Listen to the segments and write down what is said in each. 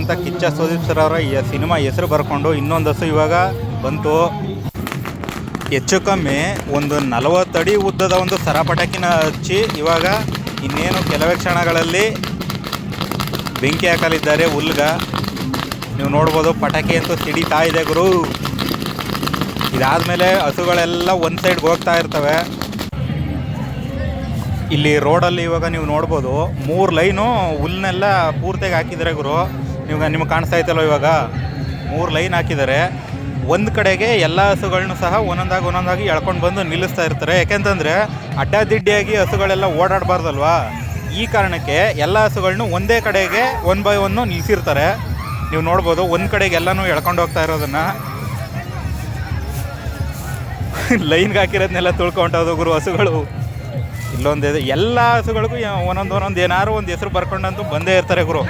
ಅಂತ ಕಿಚ್ಚ ಸುದೀಪ್ ಸರ್ ಅವರ ಸಿನಿಮಾ ಹೆಸರು ಬರ್ಕೊಂಡು ಇನ್ನೊಂದು ಇವಾಗ ಬಂತು. ಹೆಚ್ಚು ಕಮ್ಮಿ ಒಂದು ನಲವತ್ತಡಿ ಉದ್ದದ ಒಂದು ಸರಪಟಾಕಿನ ಹಚ್ಚಿ ಇವಾಗ ಇನ್ನೇನು ಕೆಲವೇ ಕ್ಷಣಗಳಲ್ಲಿ ಬೆಂಕಿ ಹಾಕಲಿದ್ದಾರೆ ಹುಲ್ಗ ನೀವು ನೋಡ್ಬೋದು ಪಟಾಕಿ ಅಂತೂ ಸಿಡಿತಾ ಇದೆ ಗುರು. ಇದಾದಮೇಲೆ ಹಸುಗಳೆಲ್ಲ ಒಂದು ಸೈಡ್ಗೆ ಹೋಗ್ತಾ ಇರ್ತವೆ. ಇಲ್ಲಿ ರೋಡಲ್ಲಿ ಇವಾಗ ನೀವು ನೋಡ್ಬೋದು ಮೂರು ಲೈನು ಹುಲ್ಲನ್ನೆಲ್ಲ ಪೂರ್ತಿಯಾಗಿ ಹಾಕಿದ್ದಾರೆ ಗುರು. ನೀವು ನಿಮ್ಗೆ ಕಾಣಿಸ್ತಾ ಇತ್ತಲ್ಲ ಇವಾಗ? ಮೂರು ಲೈನ್ ಹಾಕಿದ್ದಾರೆ. ಒಂದು ಕಡೆಗೆ ಎಲ್ಲ ಹಸುಗಳನ್ನೂ ಸಹ ಒಂದೊಂದಾಗಿ ಒಂದೊಂದಾಗಿ ಎಳ್ಕೊಂಡು ಬಂದು ನಿಲ್ಲಿಸ್ತಾ ಇರ್ತಾರೆ. ಯಾಕೆಂತಂದರೆ ಅಡ್ಡಾದಿಡ್ಡಿಯಾಗಿ ಹಸುಗಳೆಲ್ಲ ಓಡಾಡಬಾರ್ದಲ್ವಾ? ಈ ಕಾರಣಕ್ಕೆ ಎಲ್ಲ ಹಸುಗಳನ್ನೂ ಒಂದೇ ಕಡೆಗೆ ಒನ್ ಬೈ ಒನ್ನು ನಿಲ್ಲಿಸಿರ್ತಾರೆ ನೀವು ನೋಡ್ಬೋದು, ಒಂದು ಕಡೆಗೆ ಎಲ್ಲನೂ ಎಳ್ಕೊಂಡು ಹೋಗ್ತಾ ಇರೋದನ್ನು. ಲೈನ್ಗೆ ಹಾಕಿರೋದನ್ನೆಲ್ಲ ತುಳ್ಕೊಂಡು ಗುರು ಹಸುಗಳು. ಇಲ್ಲೊಂದು ಎಲ್ಲ ಹಸುಗಳಿಗೂ ಒಂದೊಂದು ಒಂದೊಂದು ಏನಾದ್ರು ಒಂದು ಹೆಸರು ಬರ್ಕೊಂಡಂತೂ ಬಂದೇ ಇರ್ತಾರೆ ಗುರು.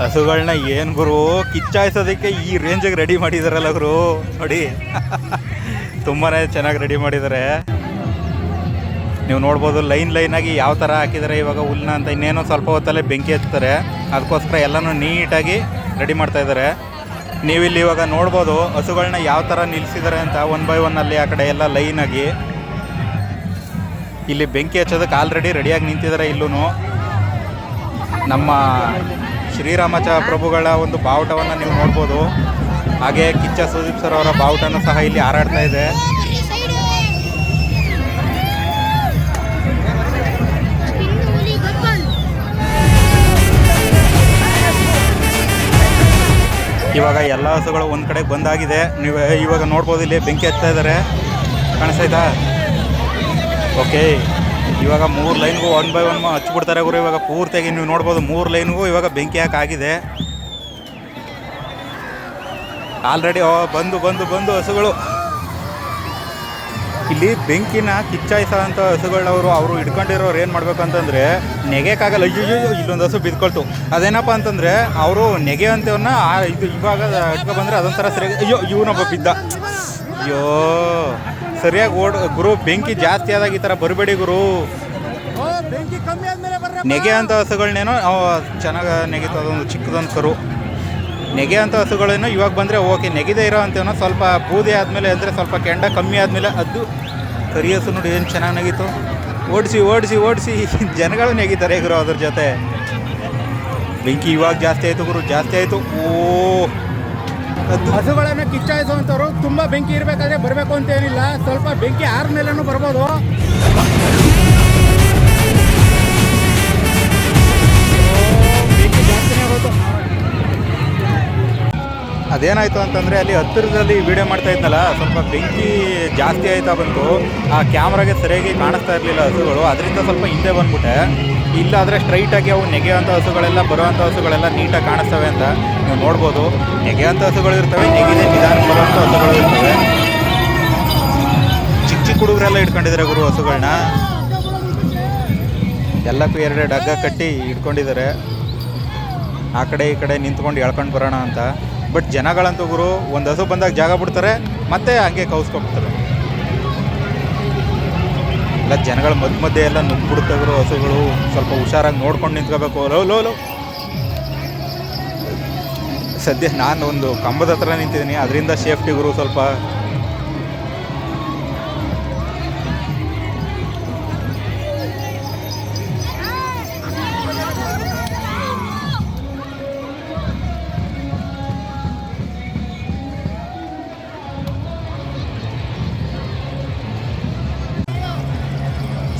ಹಸುಗಳನ್ನ ಏನು ಗುರು, ಕಿಚ್ಚಾಯಿಸೋದಕ್ಕೆ ಈ ರೇಂಜಿಗೆ ರೆಡಿ ಮಾಡಿದಾರಲ್ಲ ಗುರು? ನೋಡಿ. ತುಂಬಾ ಚೆನ್ನಾಗಿ ರೆಡಿ ಮಾಡಿದ್ದಾರೆ ನೀವು ನೋಡ್ಬೋದು, ಲೈನ್ ಲೈನಾಗಿ ಯಾವ ಥರ ಹಾಕಿದ್ದಾರೆ ಇವಾಗ ಹುಲ್ಲನ್ನ ಅಂತ ಇನ್ನೇನೋ ಸ್ವಲ್ಪ ಹೊತ್ತಲ್ಲೇ ಬೆಂಕಿ ಹಚ್ತಾರೆ ಅದಕ್ಕೋಸ್ಕರ ಎಲ್ಲನೂ ನೀಟಾಗಿ ರೆಡಿ ಮಾಡ್ತಾ ಇದ್ದಾರೆ ನೀವಿಲ್ಲಿ ಇವಾಗ ನೋಡ್ಬೋದು ಹಸುಗಳನ್ನ ಯಾವ ಥರ ನಿಲ್ಲಿಸಿದ್ದಾರೆ ಅಂತ ಒನ್ ಬೈ ಒನ್ ಅಲ್ಲಿ ಆ ಕಡೆ ಎಲ್ಲ ಲೈನಾಗಿ ಇಲ್ಲಿ ಬೆಂಕಿ ಹಚ್ಚೋದಕ್ಕೆ ಆಲ್ರೆಡಿ ರೆಡಿಯಾಗಿ ನಿಂತಿದ್ದಾರೆ ಇಲ್ಲೂ ನಮ್ಮ ಶ್ರೀರಾಮಚ ಪ್ರಭುಗಳ ಒಂದು ಬಾವುಟವನ್ನು ನೀವು ನೋಡ್ಬೋದು. ಹಾಗೆ ಕಿಚ್ಚ ಸುದೀಪ್ ಸರ್ ಅವರ ಬಾವುಟನೂ ಸಹ ಇಲ್ಲಿ ಹಾರಾಡ್ತಾ ಇದೆ. ಇವಾಗ ಎಲ್ಲ ಹಸುಗಳು ಒಂದು ಕಡೆ ಬಂದಾಗಿದೆ. ನೀವು ಇವಾಗ ನೋಡ್ಬೋದು, ಇಲ್ಲಿ ಬೆಂಕಿ ಹಚ್ತಾ ಇದ್ದಾರೆ. ಕಾಣಿಸ್ತಾ ಓಕೆ ಇವಾಗ ಮೂರು ಲೈನ್ಗೂ ಒನ್ ಬೈ ಒನ್ ಹಚ್ಬಿಡ್ತಾರೆ ಗುರು. ಇವಾಗ ಪೂರ್ತಿಯಾಗಿ ನೀವು ನೋಡ್ಬೋದು ಮೂರು ಲೈನ್ಗೂ ಇವಾಗ ಬೆಂಕಿ ಹಾಕಾಗಿದೆ. ಆಲ್ರೆಡಿ ಬಂದು ಬಂದು ಬಂದು ಹಸುಗಳು. ಇಲ್ಲಿ ಬೆಂಕಿನ ಕಿಚ್ಚಾಯಿಸೋಂಥ ಹಸುಗಳವರು ಅವರು ಹಿಡ್ಕೊಂಡಿರೋರು ಏನು ಮಾಡಬೇಕು ಅಂತಂದರೆ ನೆಗೆಕ್ಕಾಗಲ್ಲ ಅಯ್ಯೋ ಇಲ್ಲೊಂದು ಹಸು ಬಿದ್ಕೊಳ್ತು. ಅದೇನಪ್ಪ ಅಂತಂದರೆ, ಅವರು ನೆಗೆ ಅಂತವನ್ನ ಇದು ಇವಾಗ ಇಟ್ಕೊ ಬಂದರೆ ಅದೊಂಥರ ಸರಿಯಾಗಿ ಅಯ್ಯೋ, ಇವನೊಬ್ಬ ಬಿದ್ದ. ಅಯ್ಯೋ. ಸರಿಯಾಗಿ ಓಡ್ ಗುರು ಬೆಂಕಿ ಜಾಸ್ತಿ ಆದಾಗ ಈ ಥರ ಬರಬೇಡಿ ಗುರು. ಬೆಂಕಿ ಕಮ್ಮಿ ಆದಮೇಲೆ ಬರ್ರಿ ನೆಗೆ ಅಂತ ಹಸುಗಳನ್ನೇನೋ ಚೆನ್ನಾಗಿ ನೆಗಿತು ಅದೊಂದು ಚಿಕ್ಕದೊಂದು ಕರು. ನೆಗೆ ಅಂತ ಹಸುಗಳೇನೋ ಇವಾಗ ಬಂದರೆ ಓಕೆ ನೆಗೆದೇ ಇರೋ ಅಂತೇನೋ ಸ್ವಲ್ಪ ಬೂದಿ ಆದಮೇಲೆ ಅಂದರೆ ಸ್ವಲ್ಪ ಕೆಂಡ ಕಮ್ಮಿ ಆದಮೇಲೆ ಅದು ಕರಿ ಹಸು ನೋಡಿ ಏನು ಚೆನ್ನಾಗಿ ನೆಗೀತು. ಓಡಿಸಿ ಓಡಿಸಿ ಓಡಿಸಿ ಜನಗಳು ನೆಗಿತಾರೆ ಗುರು ಅದ್ರ ಜೊತೆ. ಬೆಂಕಿ ಇವಾಗ ಜಾಸ್ತಿ ಆಯಿತು ಗುರು ಜಾಸ್ತಿ ಆಯಿತು. ಓ ಹಸುಗಳನ್ನ ಕಿಚ್ಚಾಯಿಸುವಂತವ್ರು ತುಂಬಾ ಬೆಂಕಿ ಇರ್ಬೇಕಾದ್ರೆ ಬರಬೇಕು ಅಂತ ಏನಿಲ್ಲ. ಸ್ವಲ್ಪ ಬೆಂಕಿ ಆರ್ ಮೇಲೂ ಬರ್ಬೋದು. ಬೆಂಕಿ ಜಾಸ್ತಿನೇ ಅದೇನಾಯಿತು ಅಂತಂದರೆ ಅಲ್ಲಿ ಹತ್ತಿರದಲ್ಲಿ ವಿಡಿಯೋ ಮಾಡ್ತಾ ಇದ್ನಲ್ಲ, ಸ್ವಲ್ಪ ಬೆಂಕಿ ಜಾಸ್ತಿ ಆಯ್ತಾ ಬಂತು. ಆ ಕ್ಯಾಮ್ರಾಗೆ ಸರಿಯಾಗಿ ಕಾಣಿಸ್ತಾ ಇರಲಿಲ್ಲ ಹಸುಗಳು. ಅದರಿಂದ ಸ್ವಲ್ಪ ಹಿಂದೆ ಬಂದ್ಬಿಟ್ಟೆ. ಇಲ್ಲಾದರೆ ಸ್ಟ್ರೈಟಾಗಿ ಅವು ನೆಗೆಯುವಂಥ ಹಸುಗಳೆಲ್ಲ, ಬರುವಂಥ ಹಸುಗಳೆಲ್ಲ ನೀಟಾಗಿ ಕಾಣಿಸ್ತವೆ ಅಂತ ನೀವು ನೋಡ್ಬೋದು. ನೆಗೆಯುವಂಥ ಹಸುಗಳು ಇರ್ತವೆ, ನೆಗೆದೇ ನಿಧಾನ ಬರುವಂಥ ಹಸುಗಳು ಇರ್ತವೆ. ಚಿಕ್ಕ ಚಿಕ್ಕ ಹುಡುಗರೆಲ್ಲ ಇಟ್ಕೊಂಡಿದ್ದಾರೆ ಗುರು ಹಸುಗಳನ್ನ ಎಲ್ಲಕ್ಕೂ ಎರಡೆರಡು ಹಗ್ಗ ಕಟ್ಟಿ ಇಟ್ಕೊಂಡಿದ್ದಾರೆ. ಆ ಕಡೆ ಈ ಕಡೆ ನಿಂತ್ಕೊಂಡು ಎಳ್ಕೊಂಡು ಬರೋಣ ಅಂತ. ಬಟ್ ಜನಗಳಂತೂ ಗುರು, ಒಂದು ಹಸು ಬಂದಾಗ ಜಾಗ ಬಿಡ್ತಾರೆ, ಮತ್ತೆ ಹಂಗೆ ಕೌಸ್ಕೊಬಿಡ್ತಾರೆ. ಎಲ್ಲ ಜನಗಳ ಮಧ್ಯ ಮಧ್ಯೆ ಎಲ್ಲ ನುಗ್ಬಿಡುತ್ತೆ ಗುರು ಹಸುಗಳು, ಸ್ವಲ್ಪ ಹುಷಾರಾಗಿ ನೋಡ್ಕೊಂಡು ನಿಂತ್ಕೋಬೇಕು. ಲೋ ಲೋ ಲೋ. ಸದ್ಯ ನಾನು ಒಂದು ಕಂಬದ ಹತ್ರ ನಿಂತಿದ್ದೀನಿ, ಅದರಿಂದ ಸೇಫ್ಟಿ ಗುರು ಸ್ವಲ್ಪ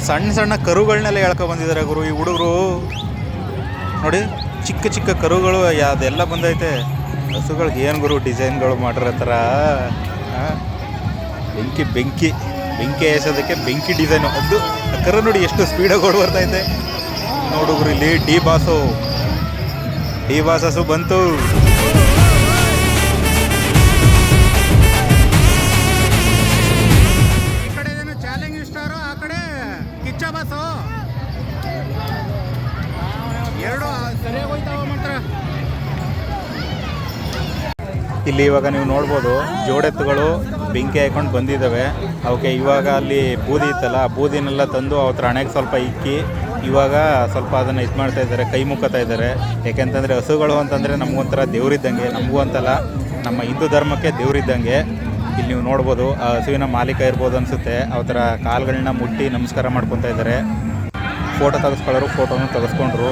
ಸಣ್ಣ ಸಣ್ಣ ಕರುಗಳನ್ನೆಲ್ಲ ಎಳ್ಕೊ ಬಂದಿದ್ದಾರೆ ಗುರು, ಈ ಹುಡುಗರು. ನೋಡಿ, ಚಿಕ್ಕ ಚಿಕ್ಕ ಕರುಗಳು ಅದೆಲ್ಲ ಬಂದೈತೆ. ಹಸುಗಳಿಗೆ ಏನು ಗುರು, ಡಿಸೈನ್ಗಳು ಮಾಡಿರೋ ಥರ? ಬೆಂಕಿ ಬೆಂಕಿ. ಬೆಂಕಿ ಎಸೋದಕ್ಕೆ ಬೆಂಕಿ ಡಿಸೈನು. ಅದು ಕರು ನೋಡಿ ಎಷ್ಟು ಸ್ಪೀಡಾಗಿ ಓಡ್ ಬರ್ತೈತೆ ನೋಡುಗ್ರು ಇಲ್ಲಿ ಡಿ ಬಾಸು. ಡಿ ಬಾಸ್ ಹಸು ಬಂತು. ಬಸ್ಸು ಎರಡು ಸರಿಯಾಗಿ ಹೋಯ್ತಾವ ಮಾತ್ರ. ಇಲ್ಲಿ ಇವಾಗ ನೀವು ನೋಡ್ಬೋದು ಜೋಡೆತ್ತುಗಳು ಬೆಂಕಿ ಹಾಕೊಂಡು ಬಂದಿದ್ದಾವೆ. ಅವಕ್ಕೆ ಇವಾಗ ಅಲ್ಲಿ ಬೂದಿ ಇತ್ತಲ್ಲ, ಆ ಬೂದಿನೆಲ್ಲ ತಂದು ಅವತ್ರ ಹಣೆಗೆ ಸ್ವಲ್ಪ ಇಕ್ಕಿ, ಇವಾಗ ಸ್ವಲ್ಪ ಅದನ್ನು ಇದು ಮಾಡ್ತಾ ಇದ್ದಾರೆ, ಕೈ ಮುಕ್ಕತಾ ಇದ್ದಾರೆ. ಯಾಕೆಂತಂದರೆ ಹಸುಗಳು ಅಂತಂದರೆ ನಮಗೊಂಥರ ದೇವರಿದ್ದಂಗೆ, ನಮಗೂ ಅಂತಲ್ಲ, ನಮ್ಮ ಹಿಂದೂ ಧರ್ಮಕ್ಕೆ ದೇವರಿದ್ದಂಗೆ. ಇಲ್ಲಿ ನೀವು ನೋಡ್ಬೋದು ಹಸುವಿನ ಮಾಲೀಕ ಇರ್ಬೋದು ಅನಿಸುತ್ತೆ. ಥರ ಕಾಲುಗಳನ್ನ ಮುಟ್ಟಿ ನಮಸ್ಕಾರ ಮಾಡ್ಕೊತಾ ಇದ್ದಾರೆ. ಫೋಟೋ ತೆಗೆಸ್ಕೊಳ್ಳೋರು ಫೋಟೋನು ತೆಗೆಸ್ಕೊಂಡ್ರು.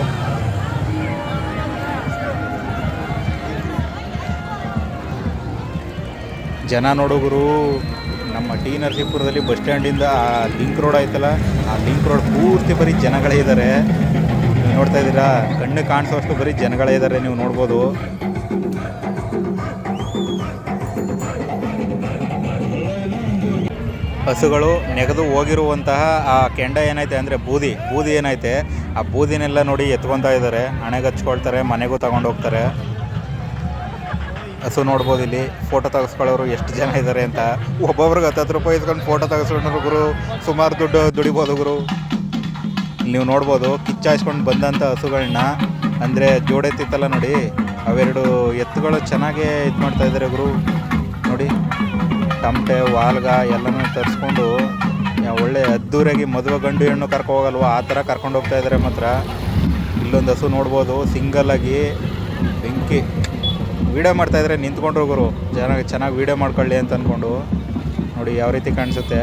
ಜನ ನೋಡುಗರು ನಮ್ಮ ಟಿ ನರಸೀಪುರದಲ್ಲಿ ಬಸ್ ಸ್ಟ್ಯಾಂಡಿಂದ ಆ ಲಿಂಕ್ ರೋಡ್ ಆಯ್ತಲ್ಲ, ಆ ಲಿಂಕ್ ರೋಡ್ ಪೂರ್ತಿ ಬರೀ ಜನಗಳೇ ಇದ್ದಾರೆ. ನೋಡ್ತಾ ಇದ್ದೀರಾ? ಕಣ್ಣು ಕಾಣಿಸೋಷ್ಟು ಬರೀ ಜನಗಳೇ ಇದ್ದಾರೆ, ನೀವು ನೋಡ್ಬೋದು. ಹಸುಗಳು ನೆಗೆದು ಹೋಗಿರುವಂತಹ ಆ ಕೆಂಡ ಏನೈತೆ ಅಂದರೆ ಬೂದಿ ಬೂದಿ ಏನೈತೆ, ಆ ಬೂದಿನೆಲ್ಲ ನೋಡಿ ಎತ್ಕೊತಾ ಇದ್ದಾರೆ. ಹಣೆಗೆ ಹಚ್ಕೊಳ್ತಾರೆ ಮನೆಗೂ ತಗೊಂಡು ಹೋಗ್ತಾರೆ. ಹಸು ನೋಡ್ಬೋದು ಇಲ್ಲಿ ಫೋಟೋ ತೆಗೆಸ್ಕೊಳ್ಳೋರು ಎಷ್ಟು ಜನ ಇದ್ದಾರೆ ಅಂತ. ಒಬ್ಬೊಬ್ರಿಗೆ ಹತ್ತತ್ತು ರೂಪಾಯಿ ಇಸ್ಕೊಂಡು ಫೋಟೋ ತೆಗೆಸ್ಕೊಂಡ್ರು ಗುರು, ಸುಮಾರು ದುಡ್ಡು ದುಡಿಬೋದು ಗುರು. ನೀವು ನೋಡ್ಬೋದು, ಕಿಚ್ಚಾಯಿಸ್ಕೊಂಡು ಬಂದಂಥ ಹಸುಗಳನ್ನ ಅಂದರೆ ಜೋಡೆತ್ತಿತ್ತಲ್ಲ ನೋಡಿ, ಅವೆರಡು ಎತ್ತುಗಳು ಚೆನ್ನಾಗೇ ಇದು ಮಾಡ್ತಾ ಇದ್ದಾರೆ ಗುರು. ನೋಡಿ. ತಮಟೆ ವಾಲ್ಗ ಎಲ್ಲನೂ ತರಿಸ್ಕೊಂಡು ಒಳ್ಳೆ ಅದ್ದೂರಿಯಾಗಿ ಮದುವೆ ಗಂಡು ಹೆಣ್ಣು ಕರ್ಕೊ ಹೋಗಲ್ವ? ಆ ಥರ ಕರ್ಕೊಂಡು ಹೋಗ್ತಾ ಇದ್ದಾರೆ ಮಾತ್ರ. ಇಲ್ಲೊಂದು ಹಸು ನೋಡ್ಬೋದು, ಸಿಂಗಲ್ ಆಗಿ ಬೆಂಕಿ. ವೀಡಿಯೋ ಮಾಡ್ತಾ ಇದ್ರೆ ನಿಂತ್ಕೊಂಡ್ರು ಗುರು. ಚೆನ್ನಾಗಿ ಚೆನ್ನಾಗಿ ವೀಡಿಯೋ ಮಾಡ್ಕೊಳ್ಳಿ ಅಂತ ಅಂದ್ಕೊಂಡು ನೋಡಿ, ಯಾವ ರೀತಿ ಕಾಣಿಸುತ್ತೆ.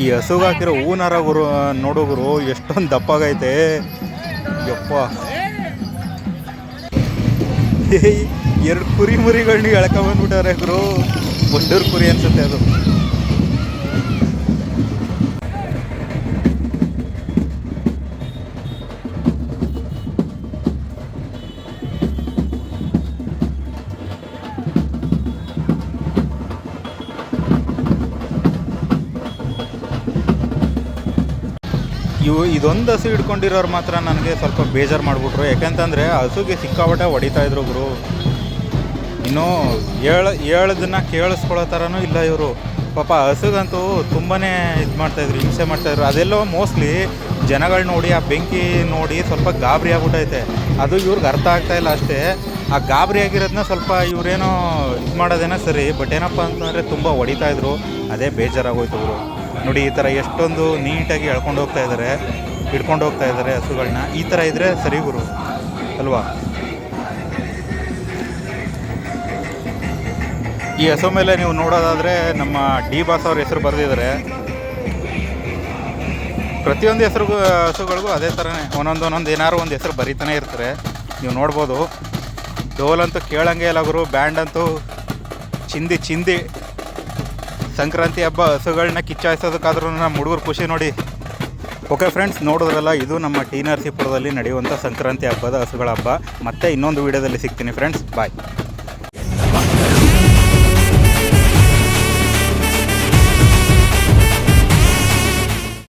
ಈ ಹಸುಗೆ ಹಾಕಿರೋ ಹೂನಾರ ಗುರು ನೋಡು ಗುರು, ಎಷ್ಟೊಂದು ದಪ್ಪಾಗೈತೆ. ಯಪ್ಪ. ಎರಡು ಕುರಿ ಮುರಿಗಳನ್ನ ಎಳ್ಕೊಂಬಂದ್ಬಿಟ್ಟಾರೆ ಗುರು. ಬಂಡೂರು ಕುರಿ ಅನ್ಸುತ್ತೆ ಅದು. ಇವು ಇದೊಂದು ಹಸು ಹಿಡ್ಕೊಂಡಿರೋರು ಮಾತ್ರ ನನಗೆ ಸ್ವಲ್ಪ ಬೇಜಾರು ಮಾಡಿಬಿಟ್ರು. ಯಾಕೆಂತಂದರೆ ಹಸುಗೆ ಸಿಕ್ಕಾಪಟ್ಟೆ ಹೊಡಿತಾ ಇದ್ರು ಗುರು. ಇನ್ನು ಹೇಳ ಹೇಳೋದನ್ನ ಕೇಳಿಸ್ಕೊಳ್ಳೋ ಥರನೂ ಇಲ್ಲ ಇವರು. ಪಾಪ ಹಸುಗಂತೂ ತುಂಬಾ ಇದು ಮಾಡ್ತಾಯಿದ್ರು ಹಿಂಸೆ ಮಾಡ್ತಾಯಿದ್ರು ಅದೆಲ್ಲೋ ಮೋಸ್ಟ್ಲಿ ಜನಗಳು ನೋಡಿ, ಆ ಬೆಂಕಿ ನೋಡಿ ಸ್ವಲ್ಪ ಗಾಬರಿ ಆಗ್ಬಿಟ್ಟೈತೆ ಅದು ಇವ್ರಿಗೆ ಅರ್ಥ ಆಗ್ತಾ ಇಲ್ಲ ಅಷ್ಟೇ. ಆ ಗಾಬರಿ ಆಗಿರೋದನ್ನ ಸ್ವಲ್ಪ ಇವರೇನೋ ಇದು ಮಾಡೋದೇನೋ ಸರಿ, ಬಟ್ ಏನಪ್ಪ ಅಂತಂದರೆ ತುಂಬ ಹೊಡಿತಾಯಿದ್ರು ಅದೇ ಬೇಜಾರಾಗೋಯ್ತು ಅವರು ನೋಡಿ, ಈ ಥರ ಎಷ್ಟೊಂದು ನೀಟಾಗಿ ಎಳ್ಕೊಂಡು ಹೋಗ್ತಾ ಇದ್ದಾರೆ ಹಿಡ್ಕೊಂಡು ಹೋಗ್ತಾ ಇದ್ದಾರೆ ಹಸುಗಳನ್ನ ಈ ಥರ ಇದ್ದರೆ ಸರಿ ಗುರು, ಅಲ್ವಾ? ಈ ಹಸು ಮೇಲೆ ನೀವು ನೋಡೋದಾದರೆ ನಮ್ಮ ಡಿ ಬಾಸ್ ಅವ್ರ ಹೆಸರು ಬರೆದಿದ್ದಾರೆ ಪ್ರತಿಯೊಂದು ಹೆಸರಿಗೂ ಹಸುಗಳಿಗೂ ಅದೇ ಥರನೇ ಒಂದೊಂದು ಒಂದೊಂದು ಏನಾದ್ರು ಒಂದು ಹೆಸರು ಬರೀತಾನೆ ಇರ್ತಾರೆ. ನೀವು ನೋಡ್ಬೋದು. ಡೋಲಂತೂ ಕೇಳಂಗೆ ಇಲ್ಲ ಗುರು, ಬ್ಯಾಂಡ್ ಅಂತೂ ಚಿಂದಿ ಚಿಂದಿ ಸಂಕ್ರಾಂತಿ ಹಬ್ಬ ಹಸುಗಳನ್ನ ಕಿಚ್ಚಾಯಿಸೋದಕ್ಕಾದ್ರೂ ನಮ್ಮ ಹುಡುಗರು ಖುಷಿ ನೋಡಿ. ಓಕೆ ಫ್ರೆಂಡ್ಸ್ ನೋಡಿದ್ರಲ್ಲ, ಇದು ನಮ್ಮ ಟಿ ನರಸೀಪುರದಲ್ಲಿ ನಡೆಯುವಂಥ ಸಂಕ್ರಾಂತಿ ಹಬ್ಬದ ಹಸುಗಳ ಹಬ್ಬ. ಮತ್ತೆ ಇನ್ನೊಂದು ವೀಡಿಯೋದಲ್ಲಿ ಸಿಗ್ತೀನಿ ಫ್ರೆಂಡ್ಸ್ ಬಾಯ್